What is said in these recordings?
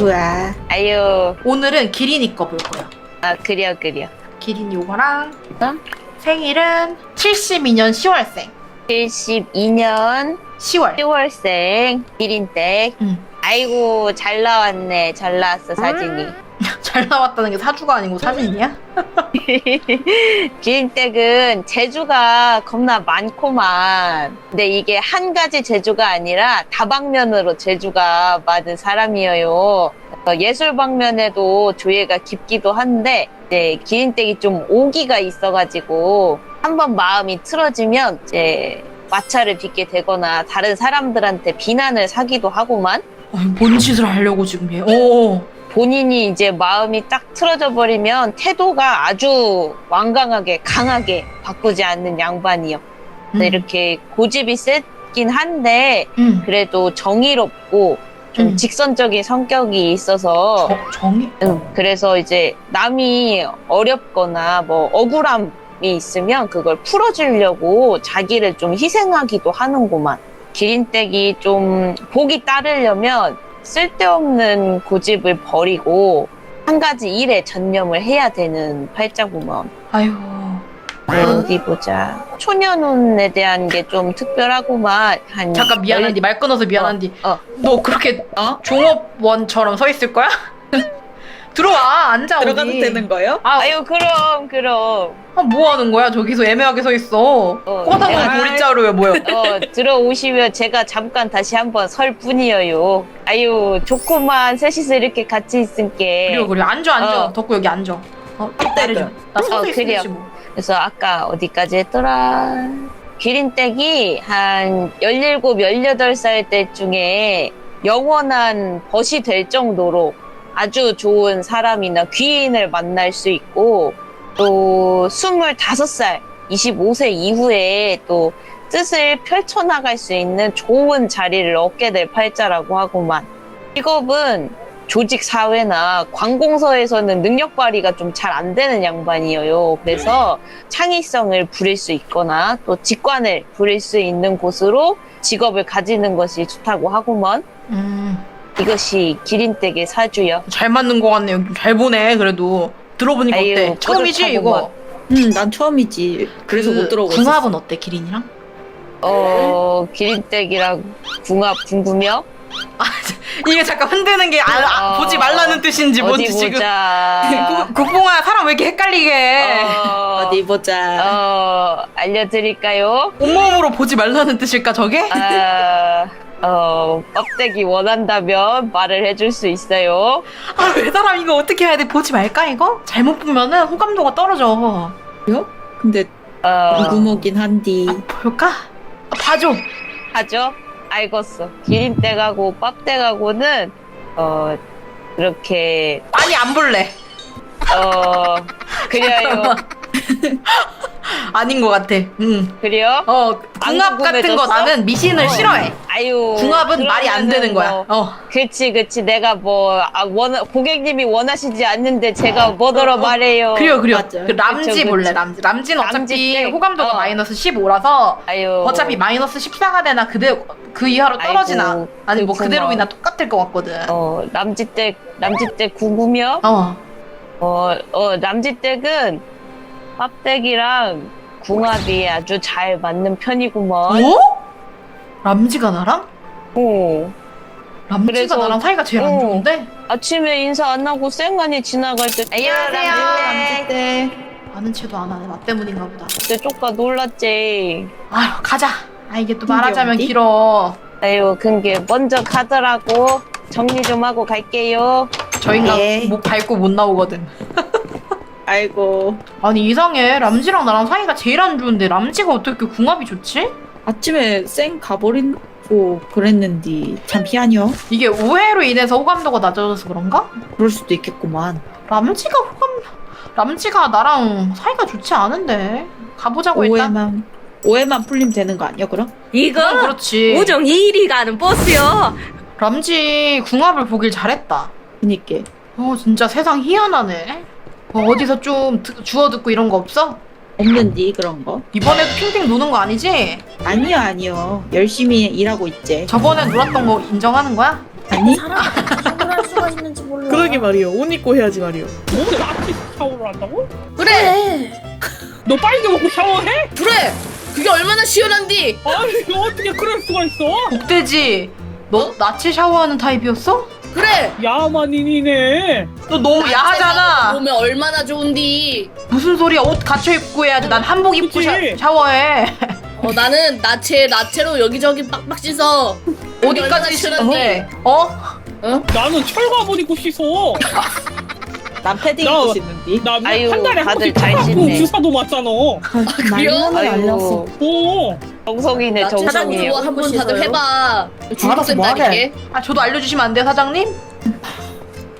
좋아. 아유, 오늘은 기린이 거 볼 거야. 아, 그려, 그려. 기린 요거랑 어? 생일은 72년 10월생. 72년 10월. 10월생 기린댁. 응. 아이고, 잘 나왔네. 잘 나왔어, 사진이. 잘 나왔다는 게 사주가 아니고 사진이야? 기린댁은 제주가 겁나 많고만. 근데 이게 한 가지 제주가 아니라 다방면으로 제주가 많은 사람이에요. 그래서 예술 방면에도 조예가 깊기도 한데, 이제 기린댁이 좀 오기가 있어가지고, 한번 마음이 틀어지면, 이제, 마찰을 빚게 되거나, 다른 사람들한테 비난을 사기도 하고만, 아니, 뭔 짓을 하려고 지금 얘. 어. 본인이 이제 마음이 딱 틀어져 버리면 태도가 아주 완강하게 강하게 바꾸지 않는 양반이요. 음. 이렇게 고집이 세긴 한데 음. 그래도 정의롭고 좀 음. 직선적인 성격이 있어서 저, 정이? 응, 그래서 이제 남이 어렵거나 뭐 억울함이 있으면 그걸 풀어주려고 자기를 좀 희생하기도 하는구만. 기린댁이 좀 복이 따르려면 쓸데없는 고집을 버리고 한 가지 일에 전념을 해야 되는 팔자구먼. 아유. 어디 보자. 초년운에 대한 게 좀 특별하구만. 한 잠깐 미안한디 말 끊어서 미안한디. 어. 너 그렇게 어? 종업원처럼 서 있을 거야? 들어와 앉아 들어가도 어디. 되는 거예요? 아, 아유 그럼 그럼 아, 뭐 하는 거야? 저기서 애매하게 서 있어. 어, 꼬다보면 내가- 보리자루야 뭐야? 어, 들어오시면 제가 잠깐 다시 한번 설 뿐이에요. 아유, 좋구만. 셋이서 이렇게 같이 있을게. 그리고 그리고 앉아 앉아. 어. 덕구 여기 앉아. 어, 때리지. 나 서서 어, 그래요. 뭐. 그래서 아까 어디까지 했더라? 기린댁이 한 17, 18살 때 중에 영원한 벗이 될 정도로 아주 좋은 사람이나 귀인을 만날 수 있고 또 25살, 25세 이후에 또 뜻을 펼쳐나갈 수 있는 좋은 자리를 얻게 될 팔자라고 하고만. 직업은 조직 사회나 관공서에서는 능력 발휘가 좀 잘 안 되는 양반이에요. 그래서 창의성을 부릴 수 있거나 또 직관을 부릴 수 있는 곳으로 직업을 가지는 것이 좋다고 하고만. 음, 이것이 기린댁의 사주요. 잘 맞는 거 같네요. 잘 보네. 그래도 들어보니까 아유, 어때? 처음이지. 이거. 응, 난 처음이지. 그래서 못 들어오고. 궁합은 어때 기린이랑? 어, 기린댁이랑 궁합 궁금요? 이게 잠깐 흔드는 게 아, 아, 어, 보지 말라는 뜻인지 어디 뭔지 지금. 보자. 국- 국뽕아 사람 왜 이렇게 헷갈리게 해? 어, 어디 보자. 어, 알려드릴까요? 온몸으로 보지 말라는 뜻일까 저게? 아, 어, 껍데기 원한다면 말을 해줄 수 있어요. 아왜 사람 이거 어떻게 해야 돼? 보지 말까 이거? 잘못 보면은 호감도가 떨어져. 근데 어, 궁금하긴 한디. 볼까? 아, 봐줘. 하죠? 알겠어. 기린댁하고 pap댁하고는, 어, 그렇게, 아니 안 볼래. 어, 그래요. 아닌 것 같아. 응. 그래요? 어 안 궁합 같은 거 궁금해졌어? 나는 미신을 어. 싫어해. 아유. 궁합은 말이 안 되는 거야. 그러면은 어. 뭐, 그치, 그치. 내가 뭐, 아, 원, 고객님이 원하시지 않는데 제가 뭐더러 말해요. 그래요, 그래요. 그 람지 그쵸, 볼래, 그쵸. 람지. 람지는 람지 어차피 때, 호감도가 어. 마이너스 15라서 아유. 어차피 마이너스 14가 되나 그대 그 이하로 떨어지나 아이고, 아니 뭐 그렇구나. 그대로이나 똑같을 것 같거든. 어, 남지댁, 남지댁 궁금요? 어. 어, 어, 남지댁은 pap댁이랑 궁합이 아주 잘 맞는 편이구먼. 어? 람지가 나랑? 어. 람지가 그래서- 나랑 사이가 제일 안 어. 좋은데? 아침에 인사 안 하고 쌩간이 지나갈 때 안녕하세요, 남지댁 때. 아는 체도 안 하네. 나 때문인가 보다. 그때 쪽가 놀랐지. 아휴 가자. 아 이게 또 말하자면 어디? 길어. 아유, 근게 먼저 가더라고. 정리 좀 하고 갈게요. 저희가 네. 목 밟고 못 나오거든. 아이고. 아니 이상해. 람지랑 나랑 사이가 제일 안 좋은데 람지가 어떻게 궁합이 좋지? 아침에 쌩 가버리고 그랬는디. 참 희한이요. 이게 오해로 인해서 호감도가 낮아져서 그런가? 그럴 수도 있겠구만. 람지가 호감 람지가 나랑 사이가 좋지 않은데 가보자고 일단. 오해만, 오해만 풀리면 되는 거 아니야, 그럼? 이거 그럼 그렇지. 우정 2일이 가는 버스요. 람지 궁합을 보길 잘했다. 그니까. 어 진짜 세상 희한하네. 어, 어디서 좀 드- 주워 듣고 이런 거 없어? 없는디, 그런 거? 이번에도 핑핑 노는 거 아니지? 아니요, 아니요. 열심히 일하고 있지. 저번에 놀았던 거 인정하는 거야? 아니? 사람이 충분할 수가 있는지 그러게 말이요. 옷 입고 해야지 말이요. 뭐 나한테 샤워를 한다고? 그래 너 빨개 먹고 샤워해? 그래 그게 얼마나 시원한디 아니 어떻게 그럴 수가 있어? 복돼지 너 나치 샤워하는 타입이었어? 그래 야만인이네. 너 너무 야하잖아 보면 얼마나 좋은디 무슨 소리야 옷 갖춰 입고 해야지 난 한복 입고 샤, 그치? 샤워해 어 나는 나체 나체로 여기저기 빡빡 씻어 어디까지 시원한데? 씻는데 어? 나는 철갑옷 입고 씻어. 난 패딩 나- 입고 씻는디. 나 아유, 한 달에 한 다들 번씩 잘 철갑 씻네. 주사도 맞잖아. 그래요? 아이고 오. 정성이네 사장 정성이에요. 한번 다들 해봐 알아서 뭐 하게? 중국센다니까 아 저도 알려주시면 안 돼요 사장님?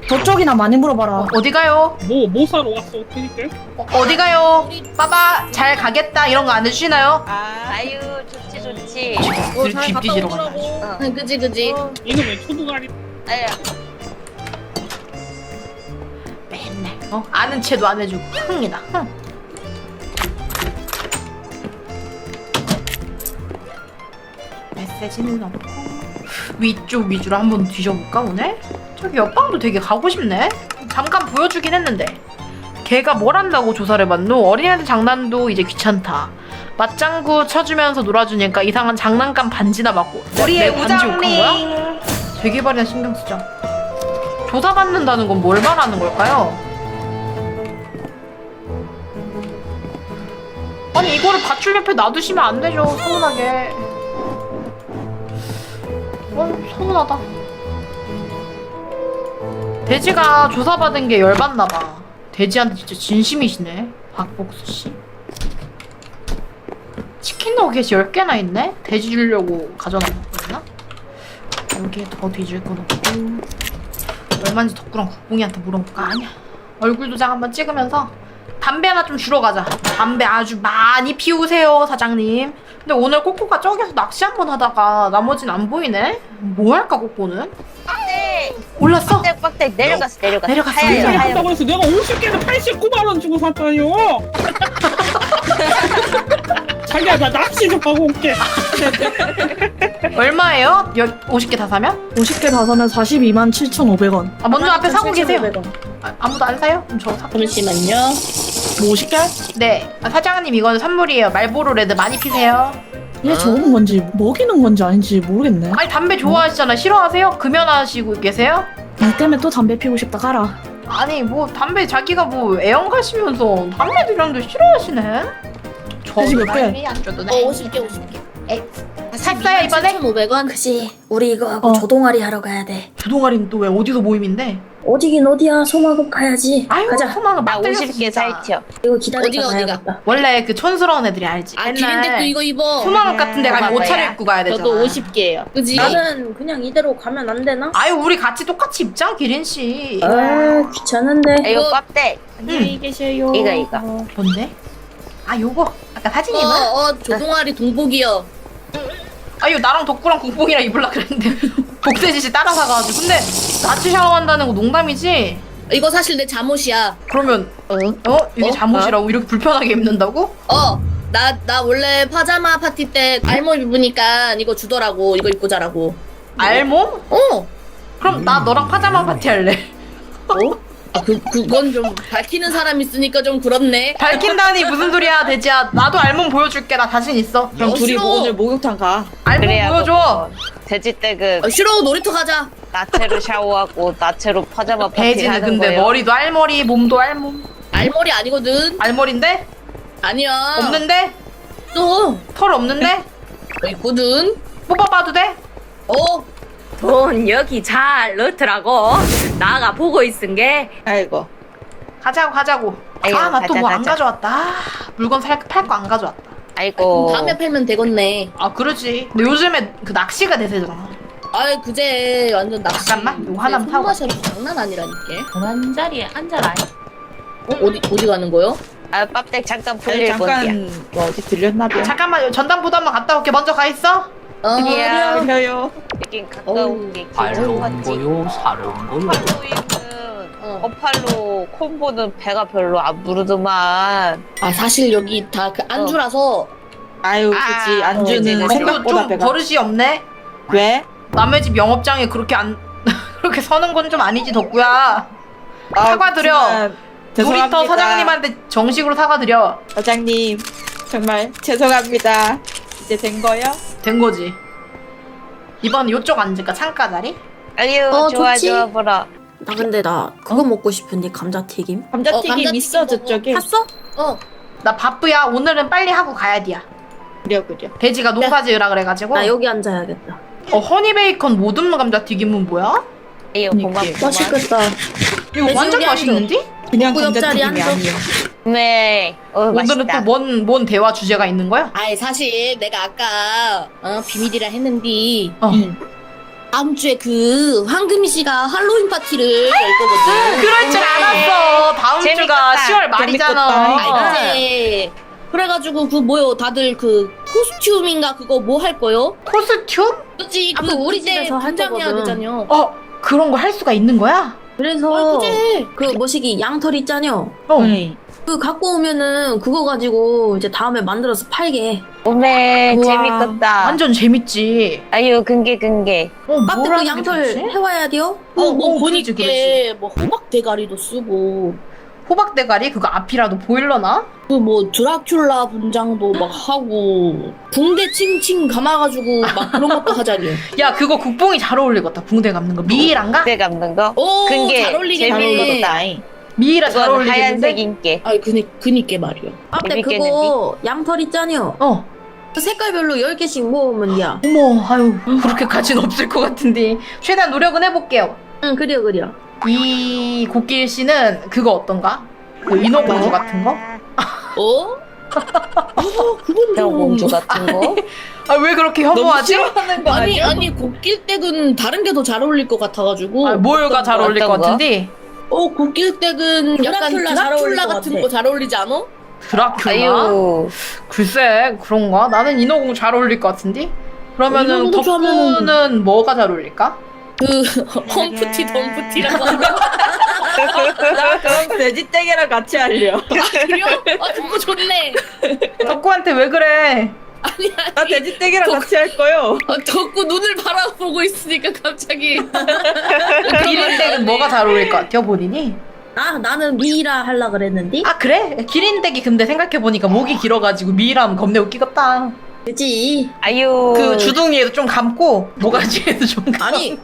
저쪽이나 많이 물어봐라. 어, 어디 가요? 뭐, 뭐 사러 왔어, 그니까? 어, 어디 가요? 빠바 잘 가겠다 이런 거 안 해주시나요? 아, 아유 좋지 좋지. 어, 뒤- 갔다 뒤지러 가자. 응, 그지 그지 이놈의 초두가리. 아야 맨날 어? 아는 채도 안 해주고 흥이다 흥. 메시지는 없고 위쪽 위주로 한번 뒤져볼까 오늘? 저기 옆방도 되게 가고 싶네. 잠깐 보여주긴 했는데. 걔가 뭘 한다고 조사를 받노? 어린애들 장난도 이제 귀찮다. 맞장구 쳐주면서 놀아주니까 이상한 장난감 반지나 맞고. 우리의 우장링 되게 발이나 신경 쓰자. 조사받는다는 건 뭘 말하는 걸까요? 아니 이거를 밧줄 옆에 놔두시면 안 되죠 서운하게 어 서운하다 돼지가 조사받은 게 열받나봐 돼지한테 진짜 진심이시네 박복수 씨 치킨 너겟이 10개나 있네? 돼지 주려고 가져놨나? 여기에 더 뒤질 건 없고 얼마인지 덕구랑 국뽕이한테 물어볼까? 아니야 얼굴 도장 한번 찍으면서 담배 하나 좀 주러 가자. 담배 아주 많이 피우세요, 사장님. 근데 오늘 꼬꼬가 저기서 낚시 한 번 하다가 나머진 안 보이네? 뭐 할까, 꼬꼬는? 네. 올랐어? 빡대 빡대 내려갔어 내려갔어. 내려갔어, 하얀, 내려갔어. 하얀. 한다고 해서 내가 50개에서 89만 원 주고 샀다요. 자기야, 나 낚시 좀 하고 올게. 얼마예요? 여, 50개 다 사면? 50개 다 사면 42만 7,500원. 아, 먼저 앞에 사고 계세요. 7,500원. 아, 아무도 안 사요? 그럼 저 사고. 잠시만요 뭐 50개? 네. 아, 사장님, 이거는 선물이에요. 말보로 레드 많이 피세요. 얘 좋은 건지 먹이는 건지 아닌지 모르겠네. 아니, 담배 좋아하시잖아. 싫어하세요? 금연하시고 계세요? 이 때문에 또 담배 피우고 싶다 가라. 아니, 뭐, 담배 자기가 뭐, 애연 가시면서 담배 드렸는데 싫어하시네? 돼지 몇 개? 말이 안 줘도 어 돼. 50개 50개 샀어요, 이번에? 1,500원 그지 우리 이거 하고 어. 조동아리 하러 가야 돼 조동아리는 또 왜 어디서 모임인데? 어디긴 어디야 소마급 가야지 아유, 가자 소망은 나막 들렸어, 50개 진짜. 살티어. 이거 어디가, 어디가? 가야겠다 원래 그 촌스러운 애들이 알지. 아 기린데도 이거 입어 소망업 같은 데 가면. 옷차려 입고 가야 되잖아. 저도 50개예요. 그지 나는 그냥 이대로 가면 안 되나? 아유, 우리 같이 똑같이 입자, 기린 씨. 아 귀찮은데 이거 빡대. 안녕히 계세요. 이거, 이거. 뭔데? 아, 요거. 아까 사진이만? 어어 조동아리 동복이요 아유, 나랑 덕구랑 국뽕이랑 입을라 그랬는데 복세지 씨 따라 사가지고. 근데 나치 샤워한다는 거 농담이지? 이거 사실 내 잠옷이야 그러면 어? 어? 이게 어? 잠옷이라고 이렇게 불편하게 입는다고? 어 나 나 원래 파자마 파티 때 알몸 입으니까 이거 주더라고 이거 입고 자라고 알몸? 어 그럼 나 너랑 파자마 파티 할래. 아, 그, 그건 좀 밝히는 사람 있으니까 좀 그렇네. 밝힌다니 무슨 소리야, 돼지야. 나도 알몸 보여줄게. 나 자신 있어. 그럼 어, 둘이 싫어. 뭐 오늘 목욕탕 가. 알몸 그래야 보여줘. 돼지 떼그 어, 싫어, 놀이터 가자. 나체로 샤워하고 나체로 파자마 파티 돼지는 하는 근데 거예요. 머리도 알머리, 몸도 알몸. 알머리 아니거든. 알머리인데? 아니야. 없는데? 또. 털 없는데? 어, 있거든. 뽑아봐도 돼? 어, 돈 여기 잘 넣더라고. 나가 보고 있은 게 아이고. 가자고 가자고. 아이고, 아 나 또 가자, 뭐 안 가자. 가져왔다. 아, 물건 살 팔 거 안 가져왔다. 아이고. 다음에 팔면 되겠네. 아 그러지. 근데 요즘에 그 낚시가 대세잖아. 아이, 그제 완전 낚시. 잠깐만, 이거 하나만 타고 손맛이 장난 아니라니까. 그만 자리에 앉아라. 어, 어디, 어디 가는 거요? 아 빡대 잠깐 아니, 풀릴. 잠깐 뭐 어디 들렸나 봐. 잠깐만 전담보도 한번 갔다 올게. 먼저 가 있어. 어. 들려요. 여긴 가까운 게 같지. 거요, 사롱 거요. 팔로이는 어. 어팔로 콤보는 배가 별로 안 부르더만. 아, 사실 여기 다 그 안주라서. 아유, 아, 그지. 안주는 어, 근데 생각보다 좀 배가. 버릇이 없네. 왜? 남의 집 영업장에 그렇게 안 그렇게 서는 건 좀 아니지 덕구야. 아, 사과드려. 죄송합니다. 놀이터 사장님한테 정식으로 사과드려. 사장님 정말 죄송합니다. 이제 된 거요? 된 거지. 이번 요쪽 앉을까 창가 자리? 아유 어, 좋아 좋지. 좋아 보라. 나 근데 나 그거 먹고 싶은데 감자튀김. 감자튀김 어, 감자튀김 있어 먹어. 저쪽에. 샀어? 어 나 바쁘야. 오늘은 빨리 하고 가야 돼야. 그려 그려. 돼지가 농사 지으라 그래가지고. 나 여기 앉아야겠다. 어 허니 베이컨 모듬 감자 튀김은 뭐야? 아유 고맙구만. 맛있겠다. 이거 완전 맛있는데? 그냥 그 옆자리 감자튀김이 앉아. 아니에요. 네. 어, 오늘은 맛있다. 또 뭔 뭔 대화 주제가 있는 거야? 아이 사실 내가 아까 어, 비밀이라 했는데 어. 응. 다음 주에 그 황금이 씨가 할로윈 파티를 열 거거든 그럴 줄 알았어. 다음 재밌겠다. 주가 10월 말이잖아. 재밌겠다. 알지? 그래가지고 그 뭐요 다들 그 코스튬인가 그거 뭐 할 거요? 코스튬? 그치 아, 그 그거 우리 집에서 할 분장해야 거거든. 되잖아요 어 그런 거 할 수가 있는 거야? 그래서 아 그제 그 뭐시기 양털 있잖여. 어. 응. 그 갖고 오면은 그거 가지고 이제 다음에 만들어서 팔게. 오메 우와. 재밌겠다. 완전 재밌지. 아유 근게 근게. 어, 카페 뭘그게 양털? 해와야 돼요? 그 어, 뭐 어, 그러지, 뭐 호박 대가리도 쓰고 호박 대가리 그거 앞이라도 보일러나? 그 뭐 드라큘라 분장도 막 하고 붕대 칭칭 감아가지고 막 그런 것도 하자니 야 그거 국뽕이 잘 어울리겠다. 붕대 감는 거 미이란가? 그때 감는 거. 오, 근게 잘 어울리겠네. 재밌겠다. 미이라 잘 그건 하얀색 어울리겠는데? 인게. 아이 그니 그니께 말이야. 앞에 그거 양털 있잖여. 어. 그 색깔별로 10개씩 모으면 야. 어머 아유 그렇게까지는 없을 것 같은데 최대한 노력은 해볼게요. 응 그려 그려. 이 곡길 씨는 그거 어떤가? 그 인어공주 같은 거? 어? 어 그건 저 공주 좀 같은 거. 아 왜 그렇게 너무 혐오하지? 싫어하는 거 아니? 아니 곡길댁은 다른 게 더 잘 어울릴 것 같아가지고. 아, 뭐가 잘 어울릴 것 어떤 거? 같은데? 어 곡길댁은 약간 드라큘라 잘 어울릴 드라큘라 것 같은 같아. 거 잘 어울리지 않아? 드라큘라? 아유. 글쎄 그런가? 나는 인어공주 잘 어울릴 것 같은데? 그러면은 인어공주 하면은 덕후는 뭐가 잘 어울릴까? 그 험프티 덤프티라고 하는 나 그럼 돼지떼기랑 같이 할려. 그래요? 아 그거 좋네. 덕후한테 왜 그래? 아니 나 아니. 돼지떼기랑 같이 할 거요. 아, 덕구 눈을 바라보고 있으니까 갑자기 기린댁은 뭐가 잘 어울릴 것 같아요 본인이? 나 나는 미이라 할라 그랬는데. 아 그래? 기린댁이 근데 생각해보니까 목이 길어가지고 미이라면 겁내 웃기겠다 그지. 아유. 그 주둥이에도 좀 감고 모가지에도 좀 감고 아니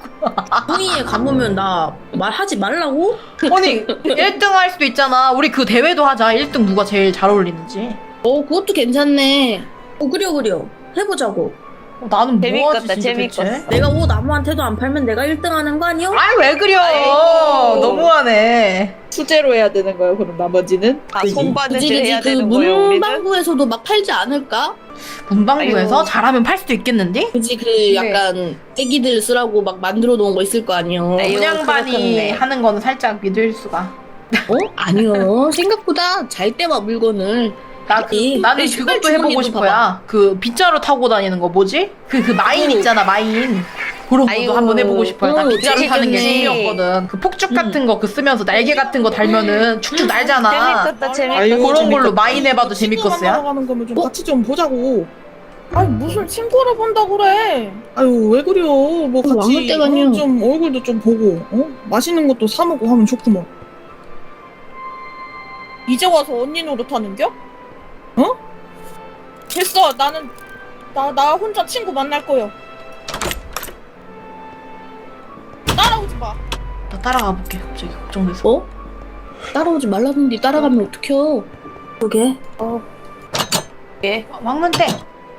종이에 가보면 나 말하지 말라고? 아니 1등 할 수도 있잖아 우리 그 대회도 하자 1등 누가 제일 잘 어울리는지 어 그것도 괜찮네. 어 그려 그려. 해보자고. 어, 나는 재밌겠다, 뭐하지 진짜 재밌겠어. 대체? 내가 옷 아무한테도 안 팔면 내가 1등 하는 거 아니야? 아 왜 그려 아이고. 너무하네 수제로 해야 되는 거예요. 그럼 나머지는 아, 그지? 손바느질 그지 해야 그지 그 되는 거예요 우리는. 문방구에서도 막 팔지 않을까? 문방구에서 아유. 잘하면 팔 수도 있겠는데? 그지 그 네. 약간 애기들 쓰라고 막 만들어 놓은 거 있을 거 아니요. 분양반이 그렇겠네. 하는 거는 살짝 믿을 수가 어? 아니요. 생각보다 잘 때만 물건을 나 그, 이- 나는 이 그것도 해보고 주머니도 싶어야 그 빗자루 타고 다니는 거 뭐지? 그 그 마인 어. 있잖아 마인 그런 것도 아이고. 한번 해보고 싶어요 나 어, 빗자루 타는 게 재밌겠네. 취미였거든 그 폭죽 같은 거 그 쓰면서 날개 같은 거 달면은 축축 날잖아 재밌겠다 재밌겠다. 아유, 그런 걸로 재밌겠다. 마인 해봐도 친구 만나러 재밌겠어요 가는 거면 어? 좀 같이 좀 보자고. 아니 무슨 친구를 본다 그래? 아유 왜 그래요? 뭐 어, 같이 왕을 때가니요. 어, 좀 얼굴도 좀 보고, 어? 맛있는 것도 사 먹고 하면 좋구먼. 이제 와서 언니 노릇하는겨? 어? 됐어, 나는 나 나 혼자 친구 만날 거요. 따라오지 마. 나 따라가 볼게 갑자기 걱정돼서 어? 따라오지 말라는데 따라가면 어떡해요? 그게. 왕눈 땡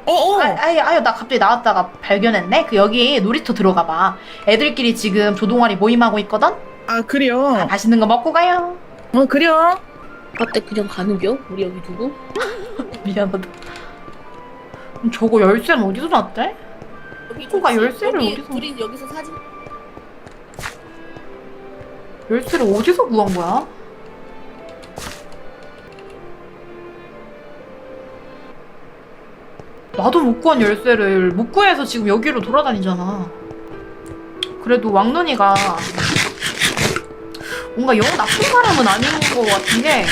어, 어. 아, 아유, 아유, 나 갑자기 나왔다가 발견했네? 그 여기 놀이터 들어가 봐. 애들끼리 지금 조동아리 모임하고 있거든? 아 그래요. 맛있는 거 먹고 가요. 어 그래요. 그때 그냥 가는겨? 우리 여기 두고? 미안하다. 그럼 저거 열쇠는 어디서 났대? 여기 좋지. 열쇠를 여기 어디서- 둘이 여기서 사진 열쇠를 어디서 구한 거야? 나도 못 구한 열쇠를 못 구해서 지금 여기로 돌아다니잖아. 그래도 왕눈이가 뭔가 영 나쁜 사람은 아닌 것 같은 게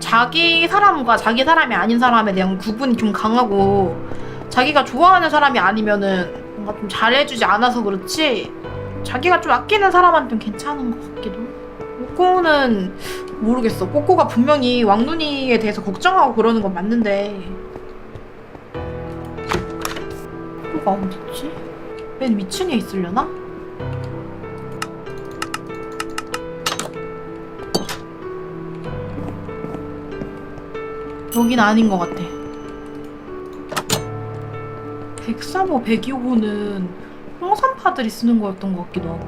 자기 사람과 자기 사람이 아닌 사람에 대한 구분이 좀 강하고 자기가 좋아하는 사람이 아니면은 뭔가 좀 잘해주지 않아서 그렇지 자기가 좀 아끼는 사람한테는 괜찮은 것 같기도. 꼬꼬는 모르겠어. 꼬꼬가 분명히 왕눈이에 대해서 걱정하고 그러는 건 맞는데 꼬꼬가 어딨지? 맨 위층에 있으려나? 여긴 아닌 것 같아. 103호, 102호는 홍산파들이 쓰는 거였던 것 같기도 하고.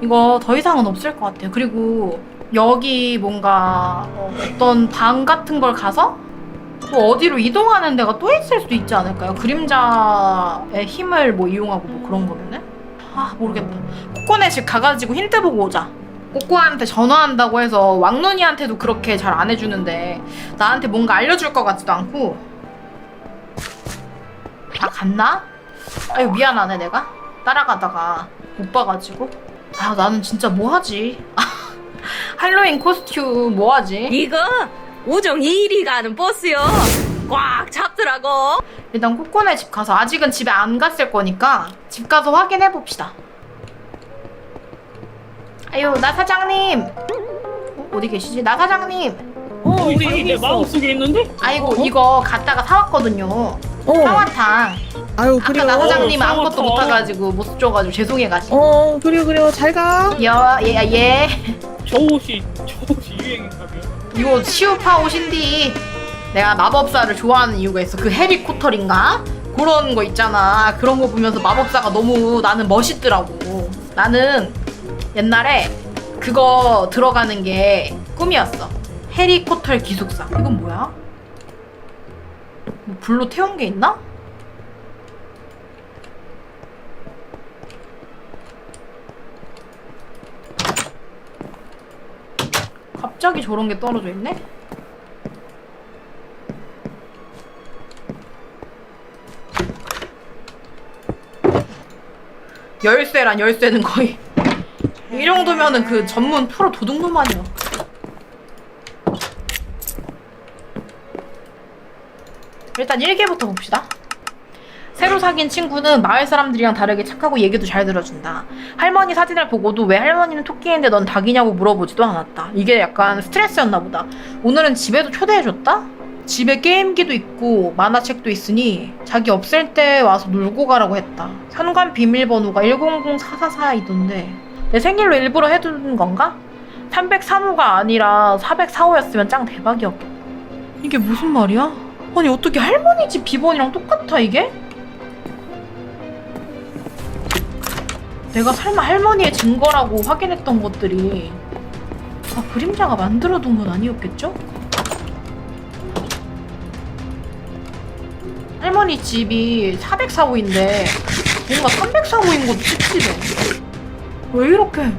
이거 더 이상은 없을 것 같아요. 그리고 여기 뭔가 어, 어떤 방 같은 걸 가서 또 어디로 이동하는 데가 또 있을 수도 있지 않을까요? 그림자의 힘을 뭐 이용하고 뭐 그런 거면은? 아 모르겠다. 꼬꼬네 집 가가지고 힌트 보고 오자. 꼬꼬한테 전화한다고 해서 왕눈이한테도 그렇게 잘 안 해주는데 나한테 뭔가 알려줄 것 같지도 않고 다 갔나? 아유 미안하네 내가 따라가다가 못 봐가지고 아 나는 진짜 뭐하지 할로윈 코스튬 뭐하지 이거 우정 2일이 가는 버스요. 꽉 잡더라고. 일단 꼬꼬네 집 가서 아직은 집에 안 갔을 거니까 집 가서 확인해 봅시다 아유 나 사장님 어, 어디 계시지 나 사장님 어, 여기 우리 내 있어. 마음속에 있는데? 아이고 이거 갔다가 사왔거든요 어. 사와탕 아유 아까 그래요. 나 사장님 어, 아무것도 사와탕. 못 줘가지고 죄송해가지고 어 그래요 그래요 잘 가. 예예 예. 저 옷이, 저 옷이 유행인가요? 이거 시우파 옷인디 내가 마법사를 좋아하는 이유가 있어 그 해리 코털인가? 그런 거 있잖아 그런 거 보면서 마법사가 너무 나는 멋있더라고 나는 옛날에 그거 들어가는 게 꿈이었어 해리코털 기숙사 이건 뭐야? 뭐 불로 태운 게 있나? 갑자기 저런 게 떨어져 있네? 열쇠란 열쇠는 거의 이 정도면은 그 전문 프로 도둑놈 아니야 일단 1개부터 봅시다 새로 사귄 친구는 마을 사람들이랑 다르게 착하고 얘기도 잘 들어준다. 할머니 사진을 보고도 왜 할머니는 토끼인데 넌 닭이냐고 물어보지도 않았다. 이게 약간 스트레스였나 보다. 오늘은 집에도 초대해줬다? 집에 게임기도 있고 만화책도 있으니 자기 없을 때 와서 놀고 가라고 했다. 현관 비밀번호가 100444이던데 내 생일로 일부러 해둔 건가? 303호가 아니라 404호였으면 짱 대박이었겠다. 이게 무슨 말이야? 아니 어떻게 할머니 집 비번이랑 똑같아 이게? 내가 설마 할머니의 증거라고 확인했던 것들이 아 그림자가 만들어둔 건 아니었겠죠? 할머니 집이 404호인데 뭔가 304호인 것도 찝찝해 왜 이렇게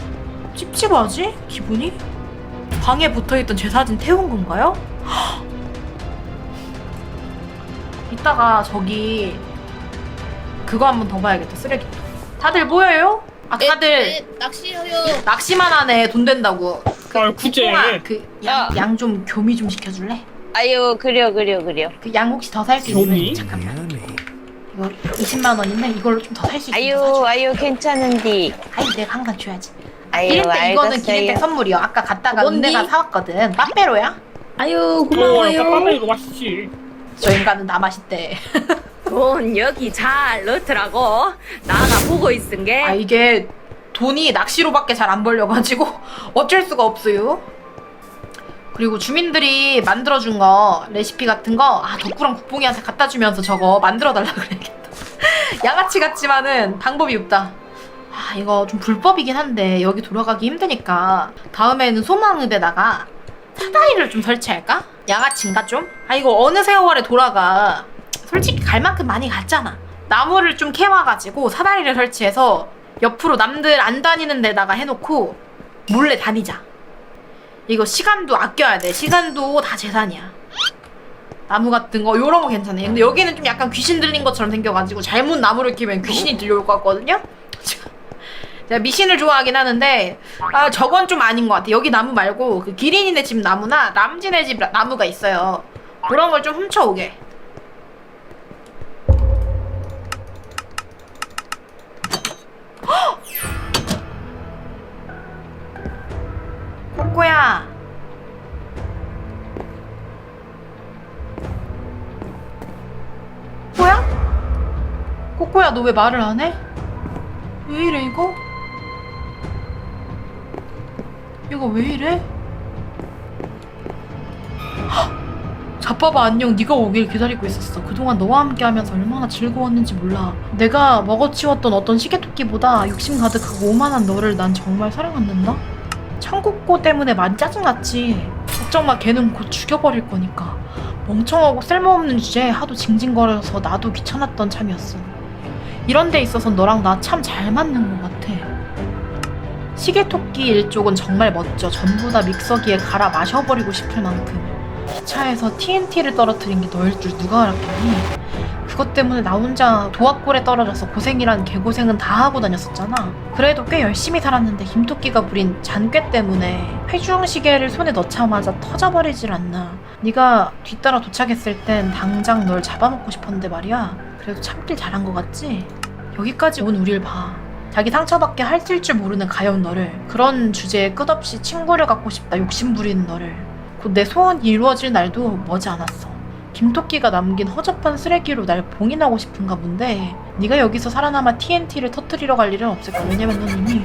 찝찝하지? 기분이? 방에 붙어있던 제 사진 태운 건가요? 이따가 저기 그거 한 번 더 봐야겠다 쓰레기통 다들 모여요? 아 다들 낚시요. 낚시만 하네 돈 된다고 아, 구제. 그양 좀 교미 좀 시켜줄래? 아유 그려 그려 그려. 그 양 혹시 더 살 수 있으면 교미? 잠깐만 이거 20만 원인데 이걸로 좀 더 살 수 있으면 아유 사줘 아유 괜찮은디. 아유 내가 한건 줘야지 아유 기린대 이거는 기린대 알겠어요. 선물이요 아까 갔다가 뭔디? 은내가 사왔거든 빠빼로야? 아유 어, 고마워요. 아까 빠베이가 맛있지. 저 인간은 나 맛있대 돈 여기 잘 넣더라고. 나가 보고 있은 게. 아 이게 돈이 낚시로밖에 잘 안 벌려가지고 어쩔 수가 없어요. 그리고 주민들이 만들어준 거 레시피 같은 거 아 덕구랑 국뽕이한테 갖다 주면서 저거 만들어 달라 그래야겠다. 양아치 같지만은 방법이 없다. 아 이거 좀 불법이긴 한데 여기 돌아가기 힘드니까 다음에는 소망읍에다가 사다리를 좀 설치할까? 양아치인가 좀? 아 이거 어느 세월에 돌아가 솔직히 갈 만큼 많이 갔잖아. 나무를 좀 캐와가지고 사다리를 설치해서 옆으로 남들 안 다니는 데다가 해놓고 몰래 다니자. 이거 시간도 아껴야 돼. 시간도 다 재산이야. 나무 같은 거 요런 거 괜찮아. 근데 여기는 좀 약간 귀신 들린 것처럼 생겨가지고 잘못 나무를 키면 귀신이 들려올 것 같거든요. 제가 미신을 좋아하긴 하는데 아 저건 좀 아닌 것 같아. 여기 나무 말고 그 기린이네 집 나무나 남진의 집 나무가 있어요. 그런 걸 좀 훔쳐오게. 덕구야. 코코야? 코코야, 너 왜 말을 안 해? 왜 이래, 이거? 이거 왜 이래? 자빠바 안녕 네가 오길 기다리고 있었어 그동안 너와 함께 하면서 얼마나 즐거웠는지 몰라 내가 먹어치웠던 어떤 시계토끼보다 욕심 가득하고 오만한 너를 난 정말 사랑한단다 청국고 때문에 많이 짜증났지. 걱정 마 걔는 곧 죽여버릴 거니까. 멍청하고 쓸모없는 주제에 하도 징징거려서 나도 귀찮았던 참이었어. 이런 데 있어선 너랑 나 참 잘 맞는 것 같아. 시계토끼 일족은 정말 멋져. 전부 다 믹서기에 갈아 마셔버리고 싶을 만큼. 기차에서 TNT를 떨어뜨린 게 너일 줄 누가 알았겠니? 그것 때문에 나 혼자 도합골에 떨어져서 고생이란 개고생은 다 하고 다녔었잖아. 그래도 꽤 열심히 살았는데 김토끼가 부린 잔꾀 때문에 회중시계를 손에 넣자마자 터져버리질 않나. 네가 뒤따라 도착했을 땐 당장 널 잡아먹고 싶었는데 말이야. 그래도 참길 잘한 것 같지? 여기까지 온 우릴 봐. 자기 상처밖에 할줄 모르는 가엾 너를 그런 주제에 끝없이 친구를 갖고 싶다 욕심 부리는 너를 곧 내 소원이 이루어질 날도 머지 않았어. 김토끼가 남긴 허접한 쓰레기로 날 봉인하고 싶은가 본데 네가 여기서 살아남아 TNT를 터뜨리러 갈 일은 없을 거야. 왜냐면 넌 이미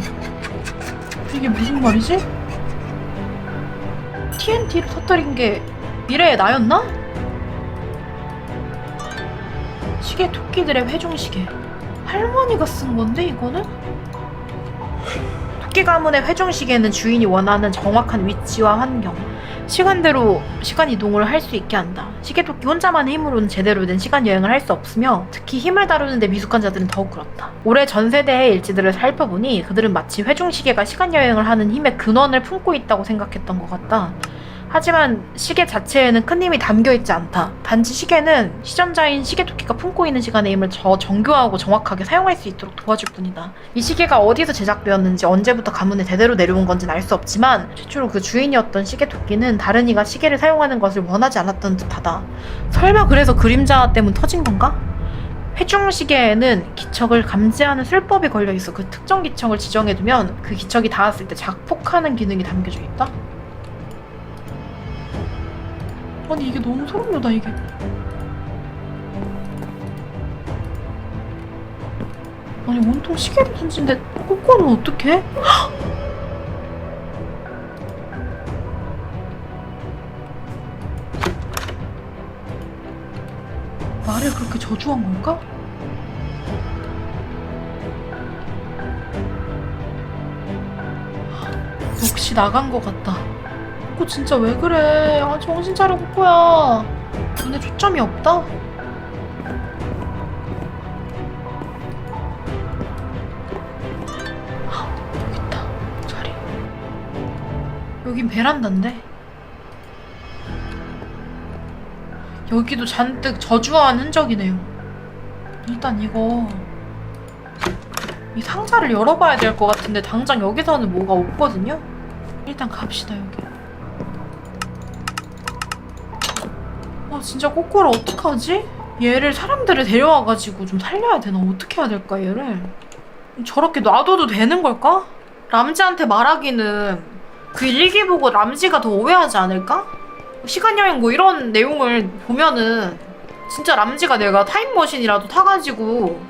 이게 무슨 말이지? TNT를 터뜨린 게 미래의 나였나? 시계 토끼들의 회중시계 할머니가 쓴 건데 이거는? 토끼 가문의 회중시계는 주인이 원하는 정확한 위치와 환경 시간대로 시간 이동을 할 수 있게 한다. 시계토끼 혼자만의 힘으로는 제대로 된 시간 여행을 할 수 없으며 특히 힘을 다루는데 미숙한 자들은 더욱 그렇다. 올해 전 세대의 일지들을 살펴보니 그들은 마치 회중 시계가 시간 여행을 하는 힘의 근원을 품고 있다고 생각했던 것 같다. 하지만 시계 자체에는 큰 힘이 담겨 있지 않다. 단지 시계는 시전자인 시계토끼가 품고 있는 시간의 힘을 더 정교하고 정확하게 사용할 수 있도록 도와줄 뿐이다. 이 시계가 어디서 제작되었는지 언제부터 가문에 대대로 내려온 건지는 알 수 없지만 최초로 그 주인이었던 시계토끼는 다른 이가 시계를 사용하는 것을 원하지 않았던 듯하다. 설마 그래서 그림자 때문 터진 건가? 회중 시계에는 기척을 감지하는 술법이 걸려 있어 그 특정 기척을 지정해두면 그 기척이 닿았을 때 작폭하는 기능이 담겨져 있다. 아니 이게 너무 소름 돋아 이게 아니 온통 시계를 던진데 꼬꼬는 어떡해? 말을 그렇게 저주한 걸까? 역시 나간 것 같다. 꼬꼬 진짜 왜 그래? 아 정신 차려 꼬꼬야. 눈에 초점이 없다. 아, 여기 있다 자리. 여긴 베란다인데. 여기도 잔뜩 저주한 흔적이네요. 일단 이거 이 상자를 열어봐야 될 것 같은데 당장 여기서는 뭐가 없거든요. 일단 갑시다 여기. 아 진짜 꼬꼬를 어떡하지? 얘를 사람들을 데려와가지고 좀 살려야 되나? 어떻게 해야 될까 얘를? 저렇게 놔둬도 되는 걸까? 람지한테 말하기는 그 일기 보고 람지가 더 오해하지 않을까? 시간여행 뭐 이런 내용을 보면은 진짜 람지가 내가 타임머신이라도 타가지고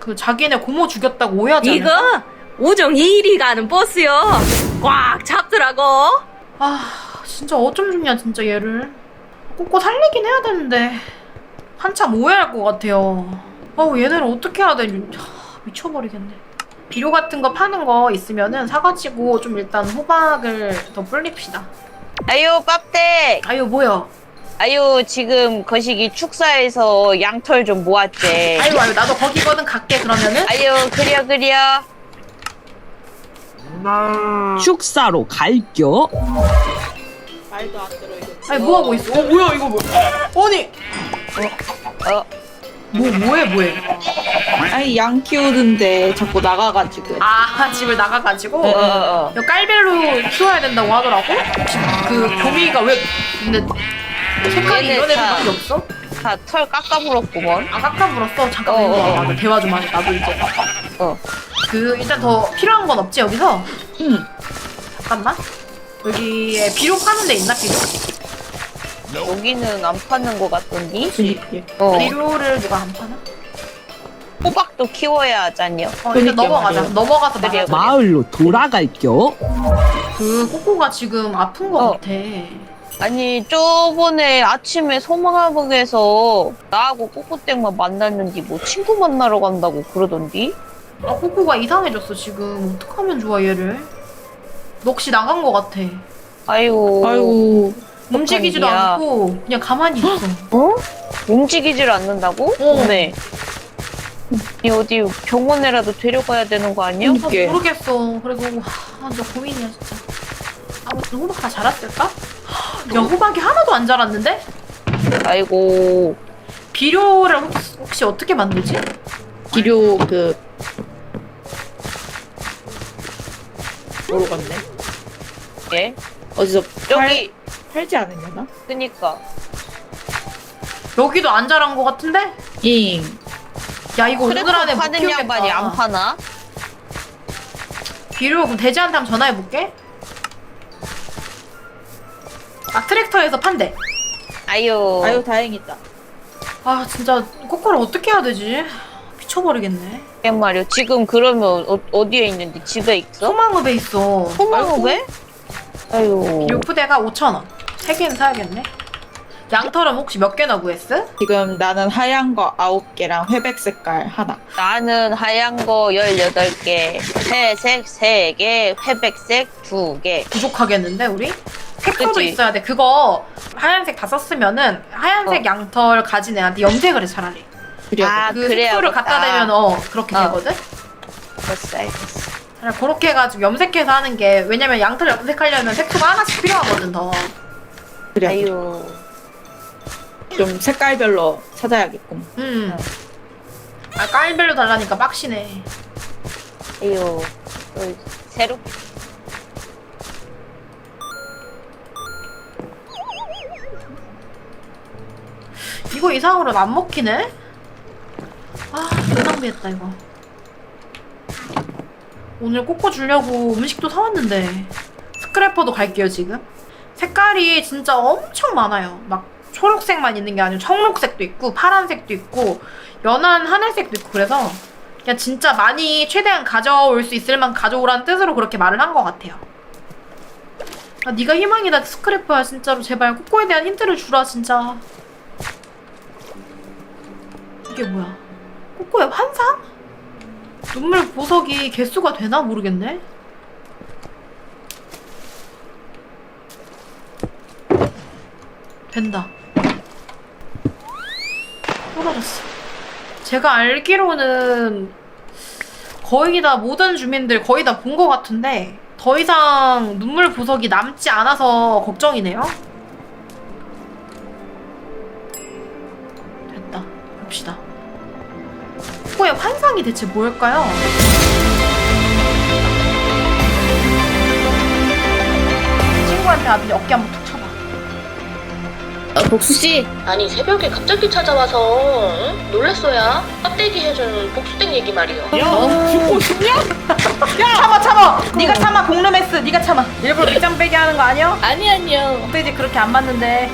그 자기네 고모 죽였다고 오해하지 않을까? 이거 오정 2일이 가는 버스요. 꽉 잡더라고. 아 진짜 어쩜 좋냐 진짜 얘를 꼬꼬 살리긴 해야 되는데 한참 오해할 것 같아요. 어우 얘네를 어떻게 해야 되지 하, 미쳐버리겠네. 비료 같은 거 파는 거 있으면은 사가지고 좀 일단 호박을 더 불립시다. 아유 빡대 아유 뭐야? 아유 지금 거시기 축사에서 양털 좀 모았제 아유 아유 나도 거기거든 갈게 그러면은. 아유 그려 그려. 축사로 갈겨? 말도 안 들어 이거. 아니 뭐 하고 있어 어 뭐야 이거 뭐야 아니 어뭐 뭐해 뭐해 아니 양 키우는데 자꾸 나가가지고 아 집을 나가가지고 어 어 어 이거 깔별로 키워야 된다고 하더라고 그 교미가 왜 근데 색깔이 얘네 이런 다- 애들밖에 없어? 다 털 깎아물었구먼 아 깎아 물었어? 잠깐만 어, 어, 봐. 나도 대화 좀 하자 나도 이제 어. 그 일단 더 필요한 건 없지 여기서? 응. 잠깐만 여기에 비료 파는 데 있나 비료? 여기는 안 파는 거 같던디 어 비료를 누가 안 파나? 호박도 키워야 하잖요. 어, 일단 그러니까 넘어가자. 말이에요. 넘어가서. 말하자. 마을로 돌아갈겨. 그 꼬꼬가 지금 아픈 거 어. 같아. 아니 저번에 아침에 소망하복에서 나하고 꼬꼬땡만 만났는데 뭐 친구 만나러 간다고 그러던디? 아 꼬꼬가 이상해졌어 지금. 어떡하면 좋아 얘를. 넋이 나간 거 같아. 아이고 아이고. 움직이지도 일이야. 않고 그냥 가만히 있어. 움직이질 않는다고? 어. 네. 이 어디 병원에라도 데려가야 되는 거 아니야? 아, 이게. 모르겠어. 그래서 아, 진짜 고민이야 진짜. 아 무튼 호박 다 자랐을까? 야 호박이 하나도 안 자랐는데? 아이고 비료를 혹시, 혹시 어떻게 만들지? 기료 그 모르겠네. 예 어디서 저기 팔지 않았나? 그니까 여기도 안 자란 거 같은데? 잉. 야 이거 오늘 안에 못 파는 키우겠다. 파나? 비료 그럼 돼지한테 한번 전화해 볼게. 아 트랙터에서 판대. 아유 아유 다행이다. 아 진짜 코코를 어떻게 해야 되지? 미쳐버리겠네. 이 말이야 지금 그러면 어, 어디에 있는데 집에 있어? 소망읍에 있어. 소망읍에? 아유 비료 푸대가 5,000원. 3개는 사야겠네. 양털은 혹시 몇 개나 구했어? 지금 나는 하얀 거 아홉 개랑 회백 색깔 하나. 나는 하얀 거 18개 회색 3개 회백색 2개 부족하겠는데 우리? 색소도 그치? 있어야 돼. 그거 하얀색 다 썼으면은 하얀색 어. 양털 가진 애한테 염색을 해 차라리. 그래야 아그 그래야 색소를 갖다 대면 어 그렇게 어. 되거든. 알겠어 알겠어 차라리 그렇게 해가지고 염색해서 하는 게 왜냐면 양털 염색하려면 색소가 하나씩 필요하거든 더. 그래. 아유 좀 색깔별로 찾아야겠군. 음. 아 깔별로 달라니까 빡시네. 아유 또 새로 이거 이상으로는 안 먹히네? 아, 낭비했다 이거. 오늘 꼬꼬 주려고 음식도 사왔는데 스크래퍼도 갈게요 지금. 색깔이 진짜 엄청 많아요. 막 초록색만 있는 게 아니고 청록색도 있고 파란색도 있고 연한 하늘색도 있고 그래서 그냥 진짜 많이 최대한 가져올 수 있을 만 가져오라는 뜻으로 그렇게 말을 한 것 같아요. 아, 네가 희망이다 스크래퍼야 진짜로 제발 꼬꼬에 대한 힌트를 주라 진짜. 이게 뭐야? 꼬꼬의 환상? 눈물 보석이 개수가 되나 모르겠네. 된다. 떨어졌어. 제가 알기로는 거의 다 모든 주민들 거의 다 본 것 같은데 더 이상 눈물 보석이 남지 않아서 걱정이네요. 됐다. 봅시다. 코의 환상이 대체 뭘까요? 친구한테 아버지 어깨 한번. 아, 복수 씨 아니 새벽에 갑자기 찾아와서 응? 놀랬어야 껍데기 해준 복수댁 얘기 말이요 야 죽고 싶냐? 참아 참아! 네가 참아 공름했스 네가 참아 일부러 밑장 빼게 하는 거 아니야? 아니 아니요. 껍데기 그렇게 안 맞는데